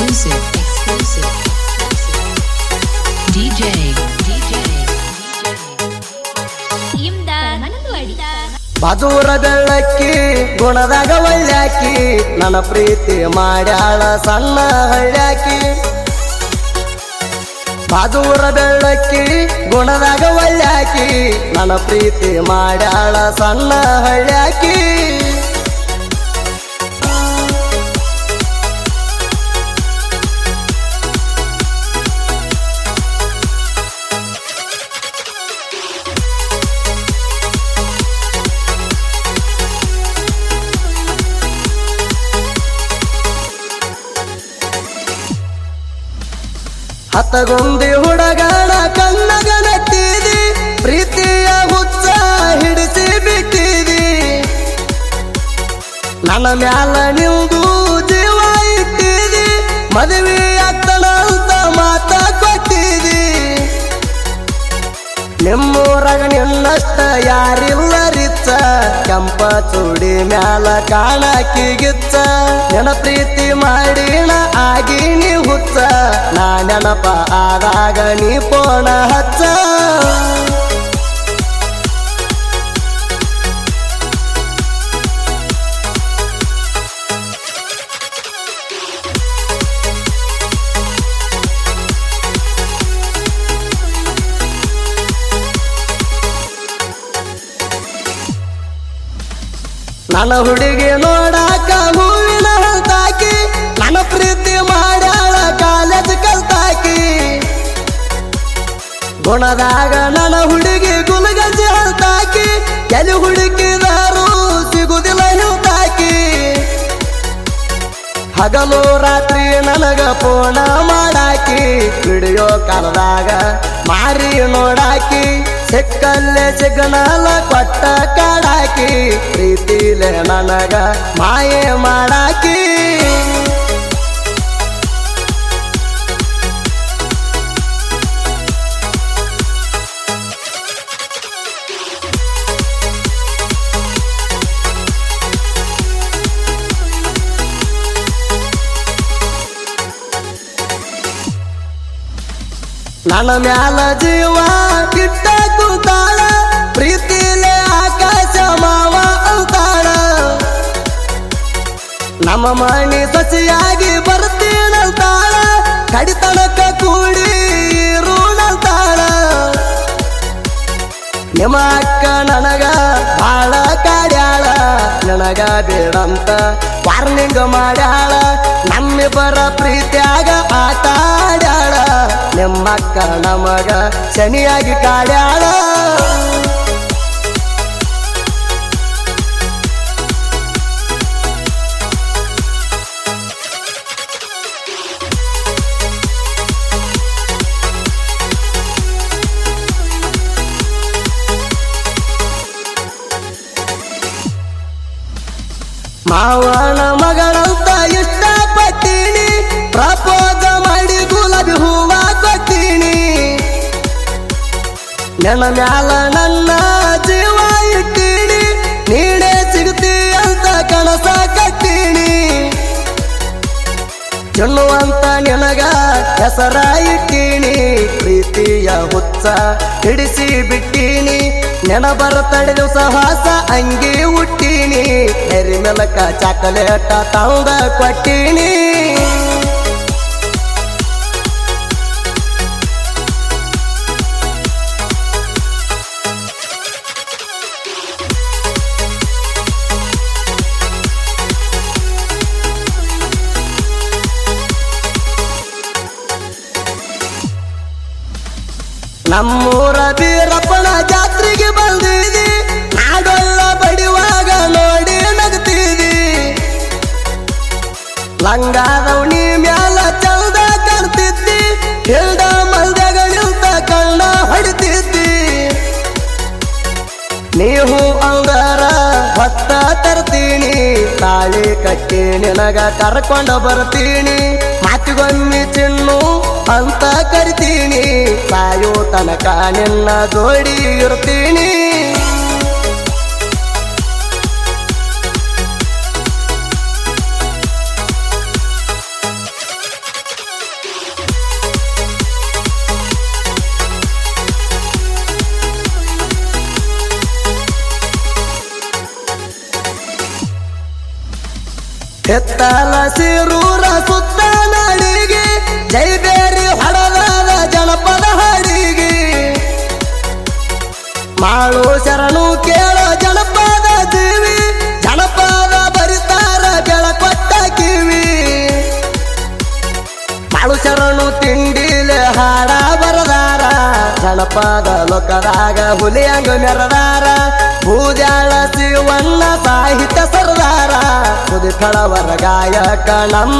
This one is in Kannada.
exclusive, exclusive, DJ, DJ, Imdad Manandavadi ಬದೂರ ಬೆಳ್ಳಕ್ಕಿ ಗುಣದಾಗ ಒಳ್ಳ್ಯಾಕಿ ನನ್ನ ಪ್ರೀತಿ ಮಾಡ್ಯಾಳ ಸಣ್ಣ ಹಳ್ಳ್ಯಾಕಿ ಬದೂರ ಬೆಳ್ಳಕ್ಕಿ ಗುಣದಾಗ ಒಳ್ಳ್ಯಾಕಿ ನನ್ನ ಪ್ರೀತಿ ಮಾಡ್ಯಾಳ ಸಣ್ಣ ಹಳ್ಳ್ಯಾಕಿ ಹತ್ತಗೊಂದಿ ಹುಡುಗನ ಕಣ್ಣಗ ನೆಟ್ಟಿದಿ ಪ್ರೀತಿಯ ಹುಚ್ಚ ಹಿಡಿಸಿ ಬಿಟ್ಟಿದಿ. ನನ್ನ ಮ್ಯಾಲ ನಿಂದು ಜೀವ ಇಟ್ಟಿದಿ, ಮದುವೆ ಅತ್ತನ ಅಂತ ಮಾತ ಕೊಟ್ಟಿದಿ. ನಿಮ್ಮೂರಾಗ ನಿನ್ನಷ್ಟ ಯಾರಿಲ್ಲ ಕೆಂಪ ಚೂಡಿ ಮ್ಯಾಲ ಕಾಣಕಿಗಿಚ್ಚ ನೆನ ಪ್ರೀತಿ ಮಾಡಿಣ ಆಗಿ ನೀ ಹುಚ್ಚ. ನಾ ನೆನಪ ಆದಾಗ ನೀ ಪೋಣ ಹಚ್ಚ. ನನ್ನ ಹುಡುಗಿ ನೋಡಾಕ ಹೂವಿನ ಹಂತಾಕಿ ನನ್ನ ಪ್ರೀತಿ ಮಾಡ್ಯಾಳ ಕಾಲೇಜ್ ಕಲ್ತಾಕಿ. ಗುಣದಾಗ ನನ್ನ ಹುಡುಗಿ ಗುಲಗಂಜಿ ಹಂತಾಕಿ ಎಲ್ಲಿ ಹುಡುಕಿದಾರು ಸಿಗುದಿಲ್ಲ ಹಿಂತಾಕಿ ಹಗಲು ರಾತ್ರಿ ನನಗ ಫೋನ ಮಾಡಾಕಿ, ವಿಡಿಯೋ ಕಾಲದಾಗ ಮಾರಿ ನೋಡಾಕಿ. ಸಿಕ್ಕಲ್ಲೇ ಸಿಗ್ನಲ ಕೊಟ್ಟ ಕಾಡಾಕಿ ಪ್ರೀತಿಲೆ ನನಗ ಮಾಯೆ ಮಾಡಾಕಿ. ನನ್ನ ಮ್ಯಾಲ ಜೀವ ಕಿಟ್ಟ ಕೂತಾಳ ಪ್ರೀತಿಲೆ ಆಕಾಶ ಮಾವ ಅಂತಾಳ ನಮ್ಮ ಮಣಿ ಸಸಿಯಾಗಿ ಬರ್ತೀನಂತಾಳ ಕಡಿತನಕ ಕೂಡಿ ಇರುಣಂತಾಳ ನಿಮ್ಮ ಅಕ್ಕ ನನಗ ಬಾಳ ಕಾಡ್ಯಾಳ, ನನಗ ಬೇಡಂತ ವಾರ್ನಿಂಗ್ ಮಾಡ್ಯಾಳ. ನಮ್ಮಿಬ್ಬರ ಪ್ರೀತಿಯಾಗ ಆ ನಿಮ್ಮಕ್ಕ ನಮಗ ಶನಿಯಾಗಿ ಕಾಡ್ಯಾಳ. ಮಾವನ ನನ್ನ ಮ್ಯಾಲ ನನ್ನ ಜೀವ ಇಟ್ಟೀನಿ ನೀನೇ ಸಿಗ್ತಿ ಅಂತ ಕನಸ ಕಟ್ಟೀನಿ ಚೆನ್ನುವಂತ ನಿನಗ ಹೆಸರ ಇಟ್ಟೀನಿ ಪ್ರೀತಿಯ ಹುಚ್ಚ ಹಿಡಿಸಿ ಬಿಟ್ಟೀನಿ. ನೆನ ಬರ್ತಡೆ ದಿವಸ ಅಂಗಿ ಹುಟ್ಟೀನಿ. ಎರಿ ಮೆಲಕ ಚಾಕಲೇಟ ತಂದ ಕೊಟ್ಟೀನಿ. ನಮ್ಮೂರ ಬೀರಪ್ಪನ ಜಾತ್ರೆಗೆ ಬಂದಿದಿ. ಆಡಲ್ಲ ಬಡಿವಾಗ ನೋಡಿ ನಗ್ತೀವಿ ರೌಣಿ ಮ್ಯಾಲ ಚಂದ ಕರ್ತಿದ್ದಿ ಹಿಲ್ದ ಮಲ್ದಗಳಿಂದ ಕಣ್ಣ ಹೊಡಿತಿದ್ದಿ. ನೀವು ಅಂದರ ಹೊತ್ತ ತರ್ತೀನಿ. ತಾಳಿ ಕಟ್ಟಿ ನಿನಗ ಕರ್ಕೊಂಡು ಬರ್ತೀನಿ. ಮಾತುಗೊಮ್ಮೆ ಚೆನ್ನು ಅಂತ ಕರಿತೀನಿ ಸಾಯೋ ತನಕ ನಿನ್ನ ಜೋಡಿ ಇರ್ತೀನಿ ಎತ್ತಲ ಸಿರೂರ ಸುತ್ತ ಜೈಬೇರಿ ಹಡಲಾದ ಜನಪದ ಹಾಡಿಗೆ. ಮಾಳು ಶರಣು ಕೇಳ ಜನಪದ ಜೀವಿ ಜನಪದ ಬರಿತಾರ ಬೆಳಕೊಟ್ಟ ಕಿವಿ. ಮಾಳು ಶರಣು ತಿಂಡಿಲೆ ಹಾಡ ಬರದಾರ. ಜನಪದ ಲೋಕದಾಗ ಹುಲಿಯಂಗ ಮೆರದಾರ ಭೂಜಾಳ ಶಿವಣ್ಣ ಸಾಹಿತ್ಯ ಸರದಾರ. ಕುದಿ ಕಳವರ ಗಾಯಕ ನಮ್ಮ